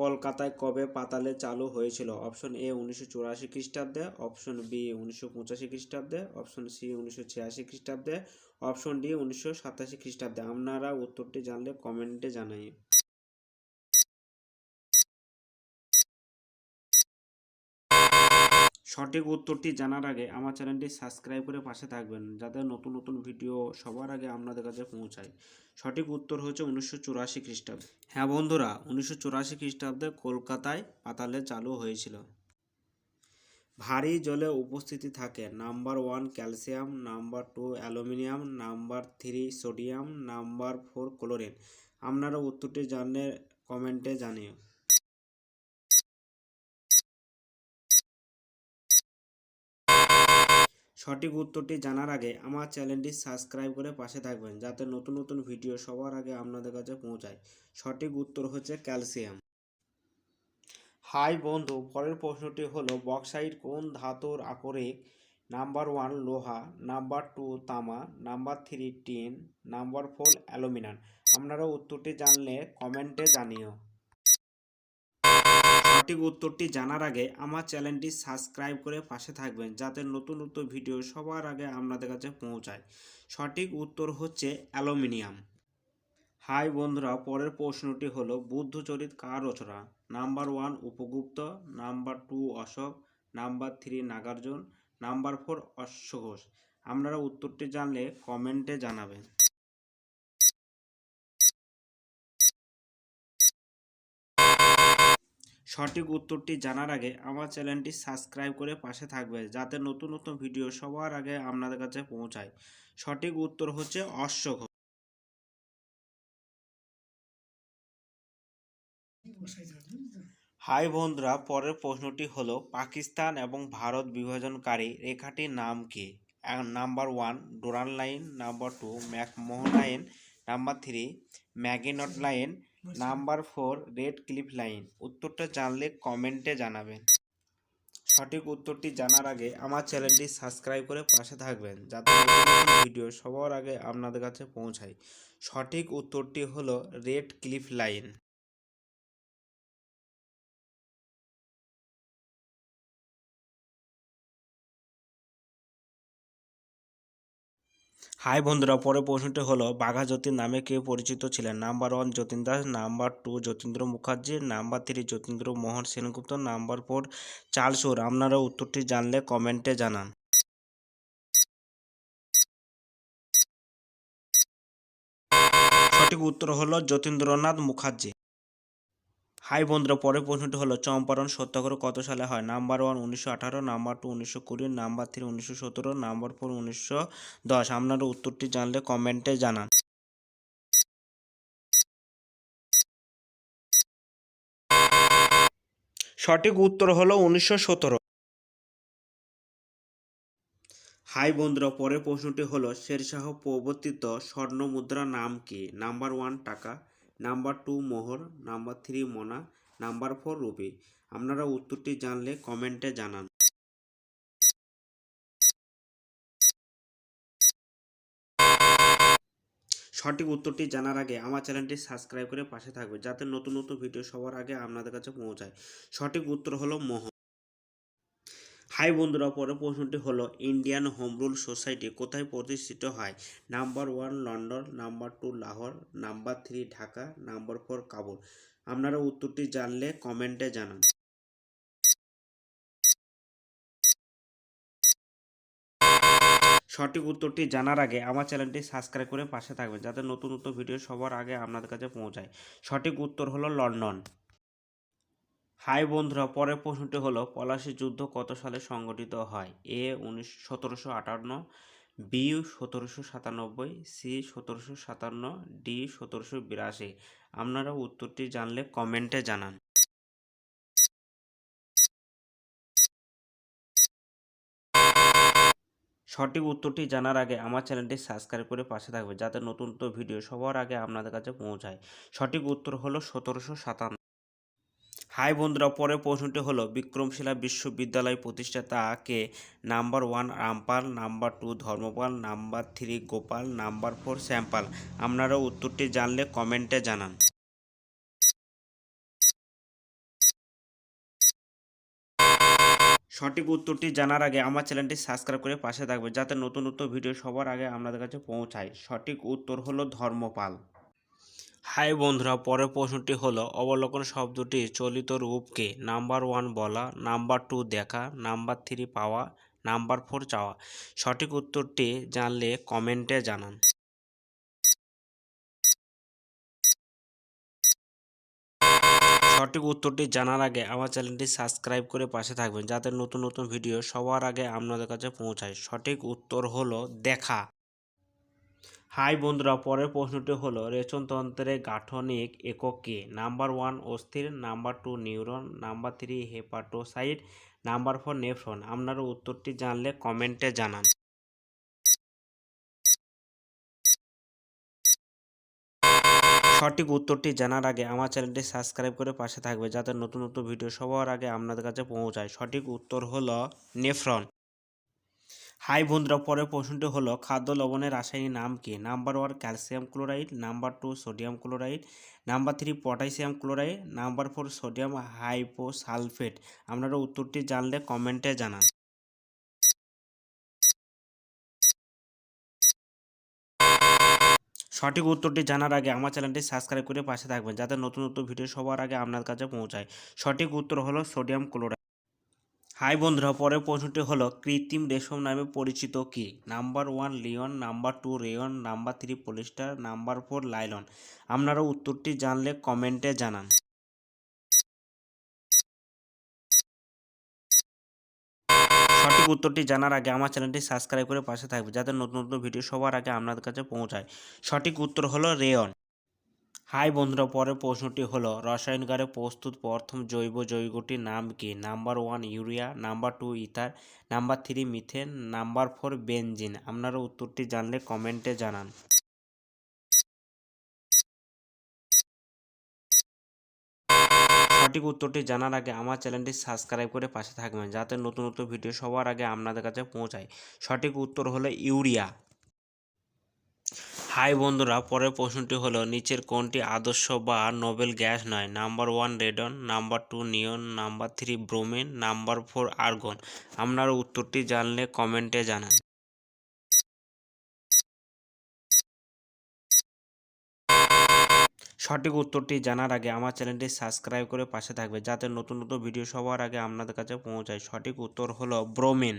কলকাতায় কবে পাতালে চালু হয়েছিল? অপশন এ উনিশশো চুরাশি খ্রিস্টাব্দে, অপশন বি উনিশশো পঁচাশি খ্রিস্টাব্দে, অপশন সি উনিশশো ছিয়াশি খ্রিস্টাব্দে, অপশন ডি উনিশশো সাতাশি খ্রিস্টাব্দে। আপনারা উত্তরটি জানলে কমেন্টে জানাই। সঠিক উত্তরটি জানার আগে আমার চ্যানেলটি সাবস্ক্রাইব করে পাশে থাকবেন, যাতে নতুন নতুন ভিডিও সবার আগে আপনাদের কাছে পৌঁছায়। সঠিক উত্তর হচ্ছে উনিশশো চুরাশি খ্রিস্টাব্দে। হ্যাঁ বন্ধুরা, উনিশশো চুরাশি খ্রিস্টাব্দে কলকাতায় পাতালে চালু হয়েছিল। ভারী জলে উপস্থিতি থাকে। Number one calcium, number two aluminium, number three sodium, number four chlorine. আপনারা উত্তরটি জানলে কমেন্টে জানিও। সঠিক উত্তরটি জানার আগে আমার চ্যানেলটি সাবস্ক্রাইব করে পাশে থাকবেন, যাতে নতুন নতুন ভিডিও সবার আগে আপনাদের কাছে পৌঁছায়। সঠিক উত্তর হচ্ছে ক্যালসিয়াম। হাই বন্ধু, পরের প্রশ্নটি হলো, বক্সাইট কোন ধাতুর আকরিক? নাম্বার ওয়ান লোহা, নাম্বার টু তামা, number three tin, number four aluminium. আপনারা উত্তরটি জানলে কমেন্টে জানিও। সঠিক উত্তরটি জানার আগে আমার চ্যানেলটি সাবস্ক্রাইব করে পাশে থাকবেন, যাতে নতুন নতুন ভিডিও সবার আগে আপনাদের কাছে পৌঁছায়। সঠিক উত্তর হচ্ছে অ্যালুমিনিয়াম। হাই বন্ধুরা, পরের প্রশ্নটি হলো বুদ্ধচরিত কার রচনা? Number one Upagupta, number two Ashoka, number three Nagarjuna, number four অশ্বঘোষ। আপনারা উত্তরটি জানলে কমেন্টে জানাবেন। সঠিক উত্তরটি জানার আগে আমার চ্যানেলটি সাবস্ক্রাইব করে পাশে থাকবে, যাতে নতুন নতুন ভিডিও সবার আগে আপনাদের কাছে পৌঁছায়। সঠিক উত্তর হচ্ছে অশ্বঘোষ হাই বন্ধুরা, পরের প্রশ্নটি হলো, পাকিস্তান এবং ভারত বিভাজনকারী রেখাটির নাম কি? Number one, Durand line, number two, McMahon line, number three, Maginot line number four, Radcliffe line. উত্তরটা জানলে কমেন্টে জানাবেন। সঠিক উত্তরটি জানার আগে আমার চ্যানেলটি সাবস্ক্রাইব করে পাশে থাকবেন, যাতে ভিডিও সবার আগে আপনাদের কাছে পৌঁছায়। সঠিক উত্তরটি হলো রেড ক্লিফ লাইন। হাই বন্ধুরা, পরের প্রশ্নটি হলো, বাঘা যতীন নামে কে পরিচিত ছিলেন? Number one Jatin Das number two Jatindra Mukherjee number three Jatindra Mohan Sengupta number four চার্লসুর আপনারা উত্তরটি জানলে কমেন্টে জানান। সঠিক উত্তর হলো যতীন্দ্রনাথ মুখার্জি। হাই বন্ধুরা, পরের প্রশ্নটি হলো, চম্পারণ সত্যাগ্রহ কত সালে হয়? নাম্বার ওয়ান উনিশশো আঠারো নাম্বার টু উনিশশো কুড়ি নাম্বার থ্রি উনিশশো সতেরো নাম্বার ফোর উনিশশো দশ। আপনারা উত্তরটি জানলে কমেন্টে জানান। সঠিক উত্তর হলো উনিশশো সতেরো। হাই বন্ধুরা, পরের প্রশ্নটি হলো, শেরশাহ প্রবর্তিত স্বর্ণ মুদ্রা নাম কি? নাম্বার ওয়ান টাকা। নাম্বার টু মোহর, নাম্বার থ্রি মোনা, নাম্বার ফোর রুপি আপনারা উত্তরটি জানলে কমেন্টে জানান। সঠিক উত্তরটি জানার আগে আমার চ্যানেলটি সাবস্ক্রাইব করে পাশে থাকবে, যাতে নতুন নতুন ভিডিও সবার আগে আপনাদের কাছে পৌঁছায়। সঠিক উত্তর হলো মোহর। হাই বন্ধুরা, পরের প্রশ্নটি হলো ইন্ডিয়ান হোম রুল সোসাইটি কোথায় প্রতিষ্ঠিত হয়? Number one London number two Lahore number three Dhaka number four Kabul আপনারা উত্তরটি জানলে কমেন্টে জানান। সঠিক উত্তরটি জানার আগে আমার চ্যানেলটি সাবস্ক্রাইব করে পাশে থাকবেন, যাতে নতুন নতুন ভিডিও সবার আগে আপনাদের কাছে পৌঁছায়। সঠিক উত্তর হলো লন্ডন হাই বন্ধুরা, পরের প্রশ্নটি হলো, পলাশী যুদ্ধ কত সালে সংগঠিত হয়? এ উনিশ, সতেরোশো আটান্ন, বি সতেরোশো সাতানব্বই, সি সতেরোশো সাতান্ন, ডি সতেরোশো বিরাশি। আপনারা উত্তরটি জানলে কমেন্টে জানান। সঠিক উত্তরটি জানার আগে আমার চ্যানেলটি সাবস্ক্রাইব করে পাশে থাকবে যাতে নতুন নতুন ভিডিও সবার আগে আপনাদের কাছে পৌঁছায়। সঠিক উত্তর হলো সতেরোশো সাতান্ন। হাই বন্ধুরা, পরের প্রশ্নটি হলো, বিক্রমশিলা বিশ্ববিদ্যালয় প্রতিষ্ঠাতা কে? Number one Rampal, number two Dharmapal, number three Gopal, number four Shyampal. আপনারা উত্তরটি জানলে কমেন্টে জানান। সঠিক উত্তরটি জানার আগে আমার চ্যানেলটি সাবস্ক্রাইব করে পাশে থাকবে যাতে নতুন নতুন ভিডিও সবার আগে আপনাদের কাছে পৌঁছায়। সঠিক উত্তর হলো ধর্মপাল। হাই বন্ধুরা, পরের প্রশ্নটি হলো, অবলোকন শব্দটি চলিত রূপকে নাম্বার ওয়ান বলা, নাম্বার টু দেখা, নাম্বার থ্রি পাওয়া, নাম্বার ফোর চাওয়া। সঠিক উত্তরটি জানলে কমেন্টে জানান। সঠিক উত্তরটি জানার আগে আমার চ্যানেলটি সাবস্ক্রাইব করে পাশে থাকবেন, যাতে নতুন নতুন ভিডিও সবার আগে আপনাদের কাছে পৌঁছায়। সঠিক উত্তর হলো দেখা। হাই বন্ধুরা, পরের প্রশ্নটি হলো রেচনতন্ত্রের গাঠনিক একক কে? নাম্বার ওয়ান অস্থির, number two neuron, number three hepatocyte, number four nephron আপনারা উত্তরটি জানলে কমেন্টে জানান। সঠিক উত্তরটি জানার আগে আমার চ্যানেলটি সাবস্ক্রাইব করে পাশে থাকবে, যাতে নতুন নতুন ভিডিও সবার আগে আপনাদের কাছে পৌঁছায়। সঠিক উত্তর হলো নেফ্রন হাই বন্ধুরা, পরের প্রশ্নটি হলো, খাদ্য লবণের রাসায়নিক নাম কি? Number one, calcium chloride, number two, sodium chloride, number three, potassium chloride, number four, sodium hyposulphate. আপনারা উত্তরটি জানলে কমেন্টে জানান। সঠিক উত্তরটি জানার আগে আমার চ্যানেলটি সাবস্ক্রাইব করে পাশে থাকবেন, যাতে নতুন নতুন ভিডিও সবার আগে আপনার কাছে পৌঁছায়। সঠিক উত্তর হলো সোডিয়াম ক্লোরাইড। হাই বন্ধুরা, পরের প্রশ্নটি হলো, কৃত্রিম রেশম নামে পরিচিত কি? Number one Leone, number two rayon, number three polyester, number four nylon. আপনারা উত্তরটি জানলে কমেন্টে জানান। সঠিক উত্তরটি জানার আগে আমার চ্যানেলটি সাবস্ক্রাইব করে পাশে থাকবে, যাতে নতুন নতুন ভিডিও সবার আগে আপনাদের কাছে পৌঁছায়। সঠিক উত্তর হলো রেয়ন। হাই বন্ধুরা, পরের প্রশ্নটি হলো, রসায়নগারে প্রস্তুত প্রথম জৈব যৌগটির নাম কি? Number one urea, number two ether, number three methane, number four benzene. আপনারা উত্তরটি জানলে কমেন্টে জানান। সঠিক উত্তরটি জানার আগে আমার চ্যানেলটি সাবস্ক্রাইব করে পাশে থাকবেন, যাতে নতুন নতুন ভিডিও সবার আগে আপনাদের কাছে পৌঁছায়। সঠিক উত্তর হলো ইউরিয়া। হাই বন্ধুরা, পরের প্রশ্নটি হলো, নিচের কোনটি আদর্শ বা নোবেল গ্যাস নয়? Number one radon, number two neon, number three bromine, number four argon. আপনারা উত্তরটি জানলে কমেন্টে জানান। সঠিক উত্তরটি জানার আগে আমার চ্যানেলটি সাবস্ক্রাইব করে পাশে থাকবে, যাতে নতুন নতুন ভিডিও সবার আগে আপনাদের কাছে পৌঁছায়। সঠিক উত্তর হলো ব্রোমিন।